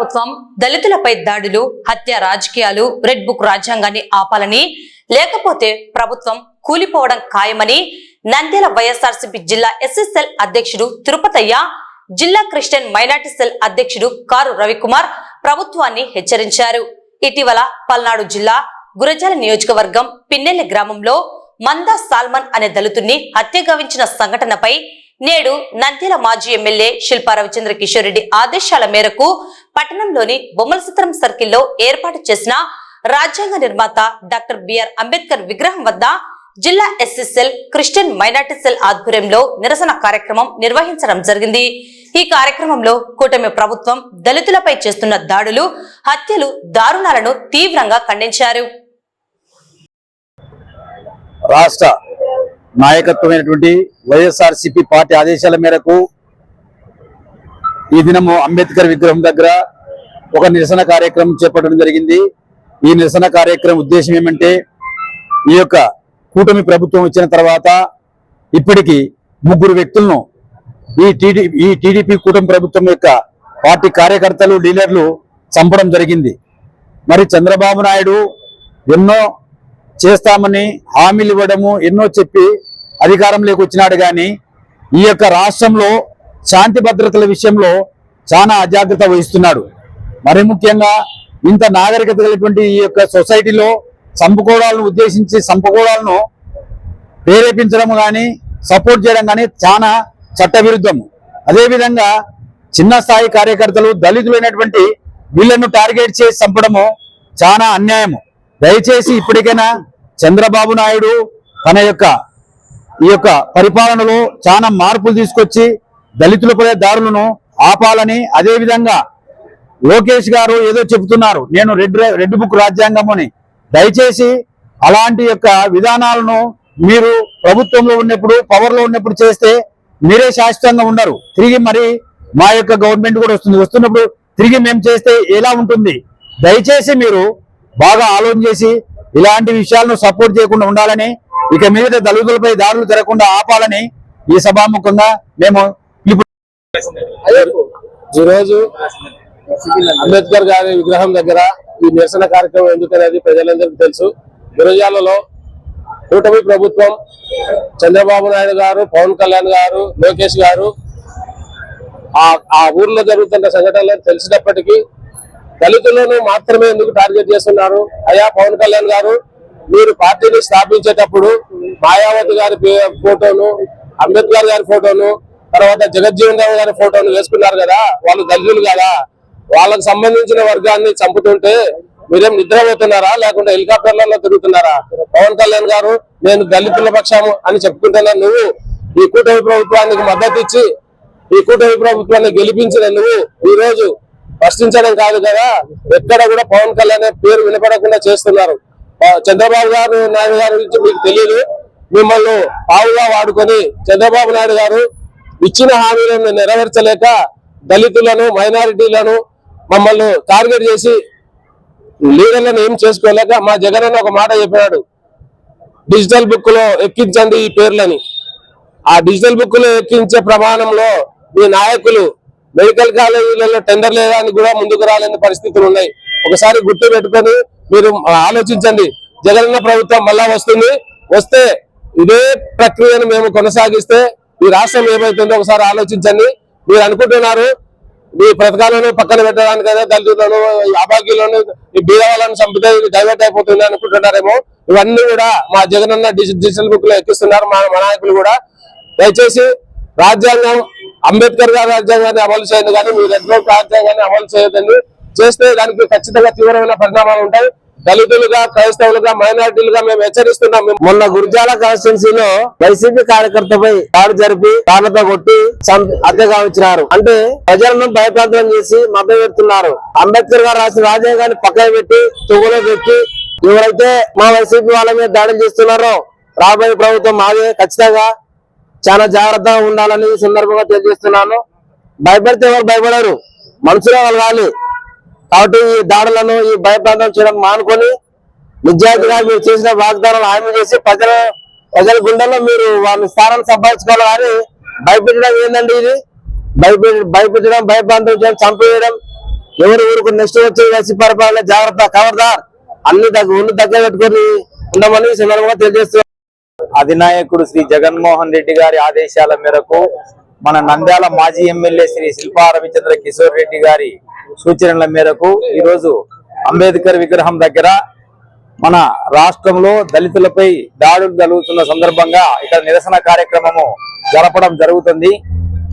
ప్రభుత్వం దళితులపై దాడులు హత్య రాజకీయాలు రెడ్ బుక్ రాజ్యాంగాన్ని ఆపాలని లేకపోతే ప్రభుత్వం కూలిపోవడం ఖాయమని నంద్యాల వైఎస్ఆర్సీపీ జిల్లా ఎస్ఎస్ఎల్ అధ్యక్షుడు తిరుపతయ్య జిల్లా క్రిస్టియన్ మైనార్టీ సెల్ అధ్యక్షుడు కారు రవికుమార్ ప్రభుత్వాన్ని హెచ్చరించారు. ఇటీవల పల్నాడు జిల్లా గురజాల నియోజకవర్గం పిన్నెల్లి గ్రామంలో మందా సాల్మన్ అనే దళితుణ్ణి హత్య గావించిన సంఘటనపై నేడు నంద్యాల మాజీ ఎమ్మెల్యే శిల్పా రవిచంద్ర కిషోర్ రెడ్డి ఆదేశాల మేరకు పట్టణంలోని బొమ్మల బొమ్మలసత్రం సర్కిల్లో ఏర్పాటు చేసిన రాజ్యాంగ నిర్మాత డాక్టర్ బిఆర్ అంబేద్కర్ విగ్రహం వద్ద జిల్లా ఎస్ఎస్ఎల్ క్రిస్టియన్ మైనార్టీ సెల్ ఆధ్వర్యంలో నిరసన కార్యక్రమం నిర్వహించడం జరిగింది. ఈ కార్యక్రమంలో కూటమి ప్రభుత్వం దళితులపై చేస్తున్న దాడులు హత్యలు దారుణాలను తీవ్రంగా ఖండించారు. రాష్ట్ర నాయకత్వమైనటువంటి వైఎస్ఆర్సిపి పార్టీ ఆదేశాల మేరకు ఈ దినము అంబేద్కర్ విగ్రహం దగ్గర ఒక నిరసన కార్యక్రమం చేపట్టడం జరిగింది. ఈ నిరసన కార్యక్రమం ఉద్దేశం ఏమంటే ఈ యొక్క కూటమి ప్రభుత్వం వచ్చిన తర్వాత ఇప్పటికి ముగ్గురు వ్యక్తులను ఈ టీడీ ఈ టీడీపీ కూటమి ప్రభుత్వం యొక్క పార్టీ కార్యకర్తలు లీడర్లు చంపడం జరిగింది. మరి చంద్రబాబు నాయుడు ఎన్నో చేస్తామని హామీలు ఇవ్వడము ఎన్నో చెప్పి అధికారంలోకి వచ్చినాడు కానీ ఈ యొక్క రాష్ట్రంలో శాంతి భద్రతల విషయంలో చాలా అజాగ్రత్త వహిస్తున్నాడు. మరి ముఖ్యంగా ఇంత నాగరికత కలిగినటువంటి ఈ యొక్క సొసైటీలో చంపుకోవడాలను ఉద్దేశించి చంపుకోవడాలను ప్రేరేపించడం కానీ సపోర్ట్ చేయడం కానీ చాలా చట్టవిరుద్ధము అదేవిధంగా చిన్న స్థాయి కార్యకర్తలు దళితులైనటువంటి వీళ్ళను టార్గెట్ చేసి చంపడము చాలా అన్యాయము. దయచేసి ఇప్పటికైనా చంద్రబాబు నాయుడు తన యొక్క ఈ యొక్క పరిపాలనలో చాలా మార్పులు తీసుకొచ్చి దళితులపై దారులను ఆపాలని అదేవిధంగా లోకేష్ గారు ఏదో చెబుతున్నారు. నేను రెడ్ రెడ్ బుక్ రాజ్యాంగం అని దయచేసి అలాంటి యొక్క విధానాలను మీరు ప్రభుత్వంలో ఉన్నప్పుడు పవర్లో ఉన్నప్పుడు చేస్తే మీరే శాశ్వతంగా ఉండరు. తిరిగి మరి మా యొక్క గవర్నమెంట్ కూడా వస్తుంది. వస్తున్నప్పుడు తిరిగి మేము చేస్తే ఎలా ఉంటుంది? దయచేసి మీరు బాగా ఆలోచన చేసి ఇలాంటి విషయాలను సపోర్ట్ చేయకుండా ఉండాలని ఇక మీద దళితులపై దారులు జరగకుండా ఆపాలని ఈ సభాముఖంగా మేము ఈరోజు అంబేద్కర్ గారి విగ్రహం దగ్గర ఈ నిరసన కార్యక్రమం ఎందుకనేది ప్రజలందరికీ తెలుసు. గురజాలలో కూటమి ప్రభుత్వం చంద్రబాబు నాయుడు గారు పవన్ కళ్యాణ్ గారు లోకేష్ గారు ఆ ఆ ఊర్లో జరుగుతున్న సంఘటనలు తెలిసినప్పటికీ దళితులను మాత్రమే ఎందుకు టార్గెట్ చేస్తున్నారు? అయ్యా పవన్ కళ్యాణ్ గారు మీరు పార్టీని స్థాపించేటప్పుడు మాయావతి గారి పే- ఫోటోను అంబేద్కర్ గారి ఫోటోను తర్వాత జగజ్జీవన్ రావు గారి ఫోటోను వేసుకున్నారు కదా వాళ్ళు దళితులు కదా వాళ్ళకు సంబంధించిన వర్గాన్ని చంపుతుంటే మీరేం నిద్రపోతున్నారా? లేకుంటే హెలికాప్టర్లలో తిరుగుతున్నారా? పవన్ కళ్యాణ్ గారు నేను దళితుల పక్షము అని చెప్పుకుంటున్నా నువ్వు. ఈ కూటమి ప్రభుత్వానికి మద్దతు ఇచ్చి ఈ కూటమి ప్రభుత్వాన్ని గెలిపించిన నువ్వు ఈ రోజు ప్రశ్నించడం కాదు కదా. ఎక్కడ కూడా పవన్ కళ్యాణ్ అనే పేరు వినపడకుండా చేస్తున్నారు. చంద్రబాబు గారు నాయుడు గారి గురించి మీకు తెలియదు మిమ్మల్ని పావుగా వాడుకొని చంద్రబాబు నాయుడు గారు ఇచ్చిన హామీలను నెరవేర్చలేక దళితులను మైనారిటీలను మమ్మల్ని టార్గెట్ చేసి లీడర్లను ఏం చేసుకోలేక మా జగన్ అన్న ఒక మాట చెప్పాడు. డిజిటల్ బుక్లో ఎక్కించండి ఈ పేర్లని. ఆ డిజిటల్ బుక్లో ఎక్కించే ప్రమాణంలో మీ నాయకులు మెడికల్ కాలేజీలలో టెండర్ లేదని కూడా ముందుకు రాలేని పరిస్థితులు ఉన్నాయి. ఒకసారి గుర్తు పెట్టుకొని మీరు ఆలోచించండి. జగనన్న ప్రభుత్వం మళ్ళా వస్తుంది. వస్తే ఇదే ప్రక్రియను మేము కొనసాగిస్తే ఈ రాష్ట్రం ఏమైతుందో ఒకసారి ఆలోచించండి. మీరు అనుకుంటున్నారు మీ పథకాలను పక్కన పెట్టడానికైనా దళితులను ఈ అభాగ్యులను ఈ బీదవాళ్ళను చంపితే ఇది డైవర్ట్ అయిపోతుంది అనుకుంటున్నారేమో. ఇవన్నీ కూడా మా జగనన్న డిజి- డిజిటల్ బుక్లో ఎక్కిస్తున్నారు మా మా నాయకులు కూడా. దయచేసి రాజ్యాంగం అంబేద్కర్ గారి రాజ్యాంగాన్ని అమలు చేయండి కానీ మీ రెడ్ రాజ్యాంగాన్ని అమలు చేయదండి చేస్తే దానికి ఖచ్చితంగా తీవ్రమైన పరిణామాలు ఉంటాయి. దళితులుగా క్రైస్తవులుగా మైనార్టీలుగా మేము హెచ్చరిస్తున్నాం. మేము మొన్న గుర్జాల కాన్స్టిట్యున్సీలో వైసీపీ కార్యకర్తపై దాడి జరిపి తాళ్ళతో కొట్టి చంపి హత్య అంటే ప్రజలను భయప్రాంతం చేసి మభ్య పెడుతున్నారు. అంబేద్కర్ గారు రాసిన రాజ్యాంగాన్ని పక్కన పెట్టి తుగులో పెట్టి ఎవరైతే మా వైసీపీ వాళ్ళ మీద దాడులు చేస్తున్నారో రాబోయే ప్రభుత్వం మాదే ఖచ్చితంగా చాలా జాగ్రత్తగా ఉండాలని సందర్భంగా తెలియజేస్తున్నాను. భయపడితే ఎవరు భయపడరు. మనుషులే కలగాలి కాబట్టి ఈ దాడులను ఈ భయప్రాంతం చేయడం మానుకొని నిజాయితీగా మీరు చేసిన వాగ్దానాలు హామీ చేసి ప్రజల ప్రజల గుండెల్లో మీరు వాళ్ళ స్థానం సంపాదించుకోవాలి కానీ భయపెట్టడం ఏందండి ఇది? భయపె భయపెట్టడం భయప్రాంతం చేయడం చంపేయడం ఎవరు ఊరుకు నెక్స్ట్ వచ్చే వేసి పరిపాలన జాగ్రత్త కవర్దార్ అన్ని దగ్గర ఒళ్ళు దగ్గర పెట్టుకొని ఉండమని ఈ సందర్భంగా తెలియజేస్తున్నారు అధినాయకుడు శ్రీ జగన్మోహన్ రెడ్డి గారి ఆదేశాల మేరకు మన నంద్యాల మాజీ ఎమ్మెల్యే శ్రీ శిల్పా రవిచంద్ర కిషోర్ రెడ్డి గారి సూచనల మేరకు ఈరోజు అంబేద్కర్ విగ్రహం దగ్గర మన రాష్ట్రంలో దళితులపై దాడులు జరుగుతున్న సందర్భంగా ఇక్కడ నిరసన కార్యక్రమము జరపడం జరుగుతుంది.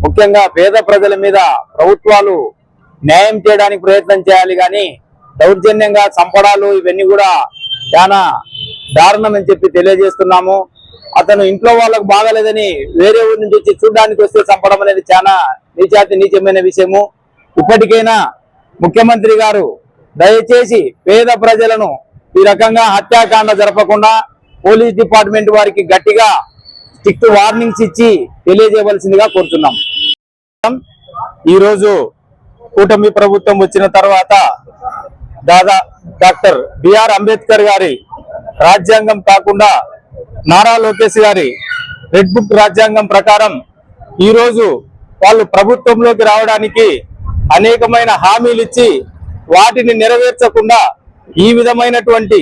ముఖ్యంగా పేద ప్రజల మీద ప్రభుత్వాలు న్యాయం చేయడానికి ప్రయత్నం చేయాలి కానీ దౌర్జన్యంగా చంపడాలు ఇవన్నీ కూడా చాలా దారుణం అని చెప్పి తెలియజేస్తున్నాము. అతను ఇంట్లో వాళ్ళకు బాగలేదని వేరే ఊరి నుంచి వచ్చి చూడడానికి వస్తే చంపడం అనేది చాలా నీచాతి నీచమైన విషయము. ఇప్పటికైనా ముఖ్యమంత్రి గారు దయచేసి పేద ప్రజలను ఈ రకంగా హత్యాకాండ జరపకుండా పోలీస్ డిపార్ట్మెంట్ వారికి గట్టిగా స్ట్రిక్ట్ వార్నింగ్స్ ఇచ్చి తెలియజేయవలసిందిగా కోరుతున్నాం. ఈరోజు కూటమి ప్రభుత్వం వచ్చిన తర్వాత దాదా డాక్టర్ బిఆర్ అంబేద్కర్ గారి రాజ్యాంగం కాకుండా నారా లోకేష్ గారి రెడ్ బుక్ రాజ్యాంగం ప్రకారం ఈరోజు వాళ్ళు ప్రభుత్వంలోకి రావడానికి అనేకమైన హామీలు ఇచ్చి వాటిని నెరవేర్చకుండా ఈ విధమైనటువంటి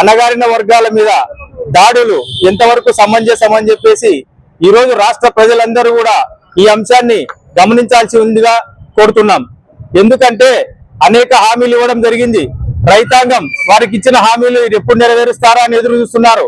అణగారిన వర్గాల మీద దాడులు ఎంతవరకు సమంజసం అని చెప్పేసి ఈరోజు రాష్ట్ర ప్రజలందరూ కూడా ఈ అంశాన్ని గమనించాల్సి ఉందిగా కోరుతున్నాం. ఎందుకంటే అనేక హామీలు ఇవ్వడం జరిగింది. రైతాంగం వారికి ఇచ్చిన హామీలు ఎప్పుడు నెరవేరుస్తారా అని ఎదురు చూస్తున్నారు.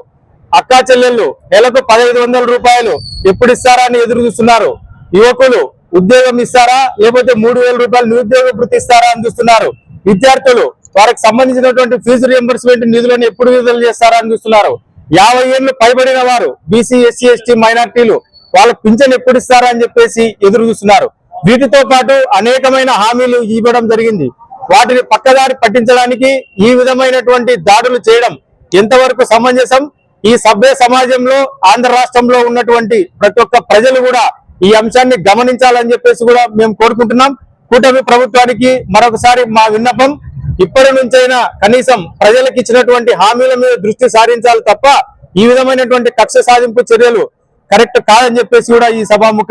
అక్కా చెల్లెళ్ళు నెలకు పదహైదు వందల రూపాయలు ఎప్పుడు ఇస్తారా అని ఎదురు చూస్తున్నారు. యువకులు ఉద్యోగం ఇస్తారా? లేకపోతే మూడు వేల రూపాయలు నిరుద్యోగ వృత్తి ఇస్తారా అని చూస్తున్నారు. విద్యార్థులు వారికి సంబంధించినటువంటి ఫీజు రియంబర్స్మెంట్ నిధులను ఎప్పుడు విడుదల చేస్తారా అని చూస్తున్నారు. యాభై ఏళ్ళు పైబడిన వారు బీసీ ఎస్సీ ఎస్టీ మైనార్టీలు వాళ్ళ పింఛన్ ఎప్పుడు ఇస్తారా అని చెప్పేసి ఎదురు చూస్తున్నారు. వీటితో పాటు అనేకమైన హామీలు ఇవ్వడం జరిగింది. వాటిని పక్కదారి పట్టించడానికి ఈ విధమైనటువంటి దాడులు చేయడం ఎంతవరకు సమంజసం? ఈ సభ్య సమాజంలో ఆంధ్ర రాష్ట్రంలో ఉన్నటువంటి ప్రతి ఒక్క ప్రజలు కూడా ఈ అంశాన్ని గమనించాలని చెప్పేసి కూడా మేము కోరుకుంటున్నాం. కూటమి ప్రభుత్వానికి మరొకసారి మా విన్నపం ఇప్పటి నుంచైనా కనీసం ప్రజలకు ఇచ్చినటువంటి హామీల మీద దృష్టి సారించాలి తప్ప ఈ విధమైనటువంటి కక్ష సాధింపు చర్యలు కరెక్ట్ కాదని చెప్పేసి కూడా ఈ సభాముఖ